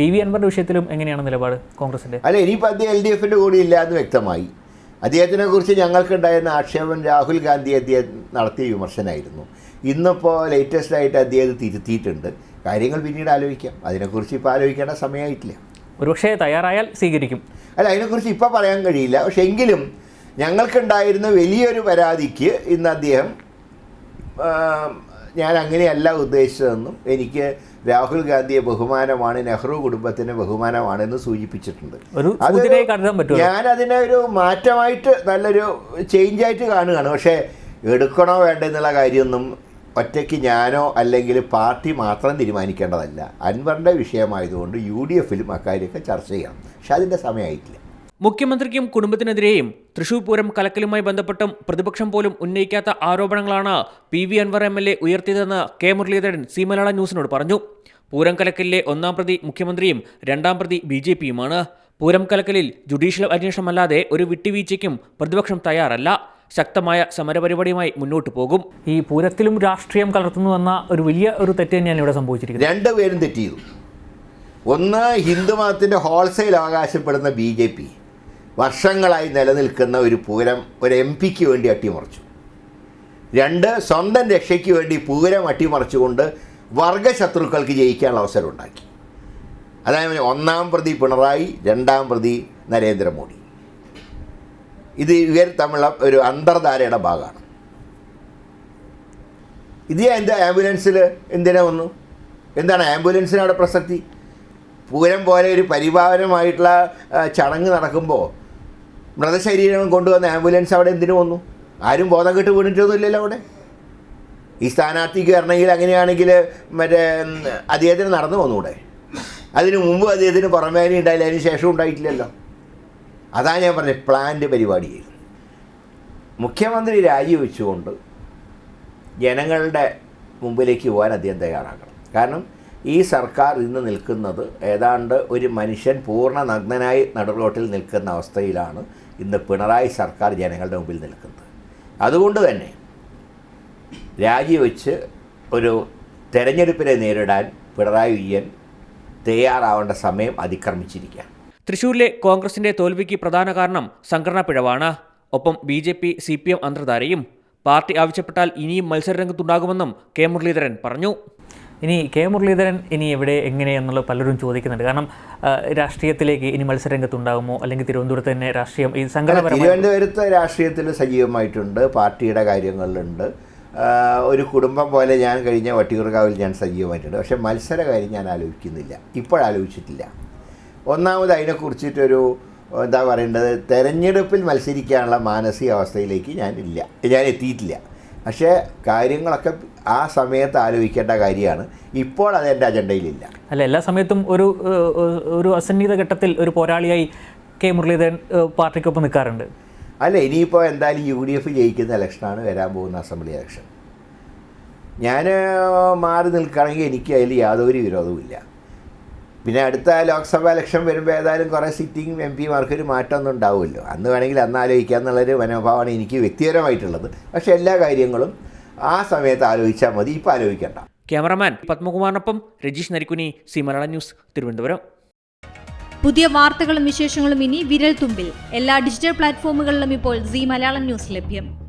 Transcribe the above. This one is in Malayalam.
പി വി അൻവറിന്റെ വിഷയത്തിലും എങ്ങനെയാണ് നിലപാട് കോൺഗ്രസിന്റെ? അല്ല ഇനിയിപ്പോൾ അദ്ദേഹം എൽ ഡി എഫിന്റെ കൂടെ ഇല്ല എന്ന് വ്യക്തമായി. അദ്ദേഹത്തിനെ കുറിച്ച് ഞങ്ങൾക്കുണ്ടായിരുന്ന ആക്ഷേപം രാഹുൽ ഗാന്ധി അദ്ദേഹം നടത്തിയ വിമർശനമായിരുന്നു ഇന്നിപ്പോൾ ലേറ്റസ്റ്റ് ആയിട്ട് അദ്ദേഹം തിരുത്തിയിട്ടുണ്ട്. കാര്യങ്ങൾ പിന്നീട് ആലോചിക്കാം. അതിനെക്കുറിച്ച് ഇപ്പോൾ ആലോചിക്കേണ്ട സമയമായിട്ടില്ല. ഒരുപക്ഷേ തയ്യാറായാൽ സ്വീകരിക്കും. അല്ല അതിനെക്കുറിച്ച് ഇപ്പോൾ പറയാൻ കഴിയില്ല. പക്ഷെ എങ്കിലും ഞങ്ങൾക്കുണ്ടായിരുന്ന വലിയൊരു പരാതിക്ക് ഇന്ന് അദ്ദേഹം ഞാൻ അങ്ങനെയല്ല ഉദ്ദേശിച്ചതെന്നും എനിക്ക് രാഹുൽ ഗാന്ധിയെ ബഹുമാനമാണ് നെഹ്റു കുടുംബത്തിന് ബഹുമാനമാണെന്ന് സൂചിപ്പിച്ചിട്ടുണ്ട്. ഞാൻ അതിനെ ഒരു മാറ്റമായിട്ട് നല്ലൊരു ചേഞ്ചായിട്ട് കാണുകയാണ്. പക്ഷേ എടുക്കണോ വേണ്ട എന്നുള്ള കാര്യമൊന്നും ഒറ്റയ്ക്ക് ഞാനോ അല്ലെങ്കിൽ പാർട്ടി മാത്രം തീരുമാനിക്കേണ്ടതല്ല. അൻവറിന്റെ വിഷയമായതുകൊണ്ട് യു ഡി എഫിലും അക്കാര്യമൊക്കെ ചർച്ച ചെയ്യണം. പക്ഷെ അതിന്റെ സമയമായിട്ടില്ല. മുഖ്യമന്ത്രിക്കും കുടുംബത്തിനെതിരെയും തൃശൂർ പൂരം കലക്കലുമായി ബന്ധപ്പെട്ടും പ്രതിപക്ഷം പോലും ഉന്നയിക്കാത്ത ആരോപണങ്ങളാണ് P V Anvar M L A ഉയർത്തിയതെന്ന് K Muraleedharan C Malayala ന്യൂസിനോട് പറഞ്ഞു. പൂരം കലക്കലിലെ ഒന്നാം പ്രതി മുഖ്യമന്ത്രിയും രണ്ടാം പ്രതി ബി ജെ പിയുമാണ്. പൂരം കലക്കലിൽ ജുഡീഷ്യൽ അന്വേഷണമല്ലാതെ ഒരു വിട്ടുവീഴ്ചയ്ക്കും പ്രതിപക്ഷം തയ്യാറല്ല. ശക്തമായ സമരപരിപാടിയുമായി മുന്നോട്ട് പോകും. ഈ പൂരത്തിലും രാഷ്ട്രീയം കലർത്തുന്നു എന്ന ഒരു വലിയ ഒരു തെറ്റ് തന്നെയാണ് ഇവിടെ സംഭവിച്ചിരിക്കുന്നത്. രണ്ടുപേരും തെറ്റ് ചെയ്തു. ഒന്ന് ഹിന്ദുമതത്തിന്റെ ഹോൾസെയിൽ അവകാശപ്പെടുന്ന ബി ജെ പി. വർഷങ്ങളായി നിലനിൽക്കുന്ന ഒരു പൂരം ഒരു എം പിക്ക് വേണ്ടി അട്ടിമറിച്ചു. രണ്ട് സ്വന്തം രക്ഷയ്ക്ക് വേണ്ടി പൂരം അട്ടിമറിച്ചുകൊണ്ട് വർഗശത്രുക്കൾക്ക് ജയിക്കാനുള്ള അവസരം ഉണ്ടാക്കി അതായത് ഒന്നാം പ്രതി പിണറായി രണ്ടാം പ്രതി നരേന്ദ്രമോദി. ഇത് ഇവർ തമ്മിലുള്ള ഒരു അന്തർധാരയുടെ ഭാഗമാണ്. ഇത് എന്റെ ആംബുലൻസിൽ എന്തിനാ വന്നു? എന്താണ് ആംബുലൻസിനവിടെ പ്രസക്തി? പൂരം പോലെ ഒരു പരിപാലനമായിട്ടുള്ള ചടങ്ങ് നടക്കുമ്പോൾ മൃതശരീരം കൊണ്ടുവന്ന ആംബുലൻസ് അവിടെ എന്തിനു വന്നു? ആരും ബോധം കെട്ട് വീണിട്ടൊന്നുമില്ലല്ലോ അവിടെ. ഈ സ്ഥാനാർത്ഥിക്ക് വരണമെങ്കിൽ അങ്ങനെയാണെങ്കിൽ മറ്റേ അദ്ദേഹത്തിന് നടന്നു വന്നൂടെ അതിനു മുമ്പ് അദ്ദേഹത്തിന് പുറമേനി ഉണ്ടായില്ല അതിന് ശേഷം ഉണ്ടായിട്ടില്ലല്ലോ. അതാ ഞാൻ പറഞ്ഞത് പ്ലാന്റ് പരിപാടിയായിരുന്നു മുഖ്യമന്ത്രി രാജിവെച്ചുകൊണ്ട് ജനങ്ങളുടെ മുമ്പിലേക്ക് പോകാൻ അദ്ദേഹം തയ്യാറാക്കണം കാരണം ഈ സർക്കാർ ഇന്ന് നിൽക്കുന്നത് ഏതാണ്ട് ഒരു മനുഷ്യൻ പൂർണ നഗ്നനായി നടുറോട്ടിൽ നിൽക്കുന്ന അവസ്ഥയിലാണ് ഇന്ന് പിണറായി സർക്കാർ ജനങ്ങളുടെ മുമ്പിൽ നിൽക്കുന്നത്. അതുകൊണ്ട് തന്നെ രാജിവെച്ച് ഒരു തെരഞ്ഞെടുപ്പിനെ നേരിടാൻ പിണറായി വിജയൻ തയ്യാറാവേണ്ട സമയം അതിക്രമിച്ചിരിക്കുകയാണ്. തൃശൂരിലെ കോൺഗ്രസിന്റെ തോൽവിക്ക് പ്രധാന കാരണം സംഘടനാ പിഴവാണ്. ഒപ്പം B J P C P M അന്തർധാരയും. Party ആവശ്യപ്പെട്ടാൽ ഇനിയും മത്സരരംഗത്തുണ്ടാകുമെന്നും കെ മുരളീധരൻ പറഞ്ഞു. ഇനി കെ മുരളീധരൻ ഇനി എവിടെ എങ്ങനെയെന്നുള്ള പലരും ചോദിക്കുന്നുണ്ട്. കാരണം രാഷ്ട്രീയത്തിലേക്ക് ഇനി മത്സരരംഗത്തുണ്ടാകുമോ അല്ലെങ്കിൽ തിരുവനന്തപുരത്ത് തന്നെ രാഷ്ട്രീയം ഈ സംഘടന തിരുവനന്തപുരത്ത് രാഷ്ട്രീയത്തിൽ സജീവമായിട്ടുണ്ട് പാർട്ടിയുടെ കാര്യങ്ങളിലുണ്ട്. ഒരു കുടുംബം പോലെ ഞാൻ കഴിഞ്ഞ വട്ടിയൂർക്കാവിൽ ഞാൻ സജീവമായിട്ടുണ്ട്. പക്ഷേ മത്സര കാര്യം ഞാൻ ആലോചിക്കുന്നില്ല. ഇപ്പോഴാലോചിച്ചിട്ടില്ല ഒന്നാമത് അതിനെക്കുറിച്ചിട്ടൊരു എന്താ പറയേണ്ടത് തെരഞ്ഞെടുപ്പിൽ മത്സരിക്കാനുള്ള മാനസികാവസ്ഥയിലേക്ക് ഞാൻ ഇല്ല. ഞാൻ എത്തിയിട്ടില്ല. പക്ഷേ കാര്യങ്ങളൊക്കെ ആ സമയത്ത് ആലോചിക്കേണ്ട കാര്യമാണ്. ഇപ്പോൾ അത് എന്റെ അജണ്ടയിലില്ല. അല്ല എല്ലാ സമയത്തും ഒരു ഒരു അസന്നിഹിത ഘട്ടത്തിൽ ഒരു പോരാളിയായി കെ മുരളീധരൻ പാർട്ടിക്കൊപ്പം നിൽക്കാറുണ്ട്. അല്ല ഇനിയിപ്പോൾ എന്തായാലും യു ഡി എഫ് ജയിക്കുന്ന ഇലക്ഷനാണ് വരാൻ പോകുന്ന അസംബ്ലി ഇലക്ഷൻ. ഞാൻ മാറി നിൽക്കുകയാണെങ്കിൽ എനിക്ക് അതിൽ യാതൊരു വിരോധവുമില്ല. പിന്നെ അടുത്ത ലോക്സഭാ ഇലക്ഷൻ വരുമ്പോൾ ഏതായാലും കുറേ സിറ്റിംഗ് എം പിമാർക്ക് ഒരു മാറ്റമൊന്നും ഉണ്ടാവുമല്ലോ. അന്ന് വേണമെങ്കിൽ അന്ന് ആലോചിക്കുക എന്നുള്ളൊരു മനോഭാവമാണ് എനിക്ക് വ്യക്തിപരമായിട്ടുള്ളത്. പക്ഷേ എല്ലാ കാര്യങ്ങളും ആ സമയത്ത് ആലോചിച്ചാൽ മതി ഇപ്പോൾ ആലോചിക്കേണ്ട. ക്യാമറമാൻ പത്മകുമാറിനൊപ്പം രജീഷ് നരിക്കുനി സി മലയാളം ന്യൂസ് തിരുവനന്തപുരം. പുതിയ വാർത്തകളും വിശേഷങ്ങളും ഇനി വിരൽ തുമ്പിൽ. എല്ലാ ഡിജിറ്റൽ പ്ലാറ്റ്ഫോമുകളിലും ഇപ്പോൾ സി മലയാളം ന്യൂസ് ലഭ്യം.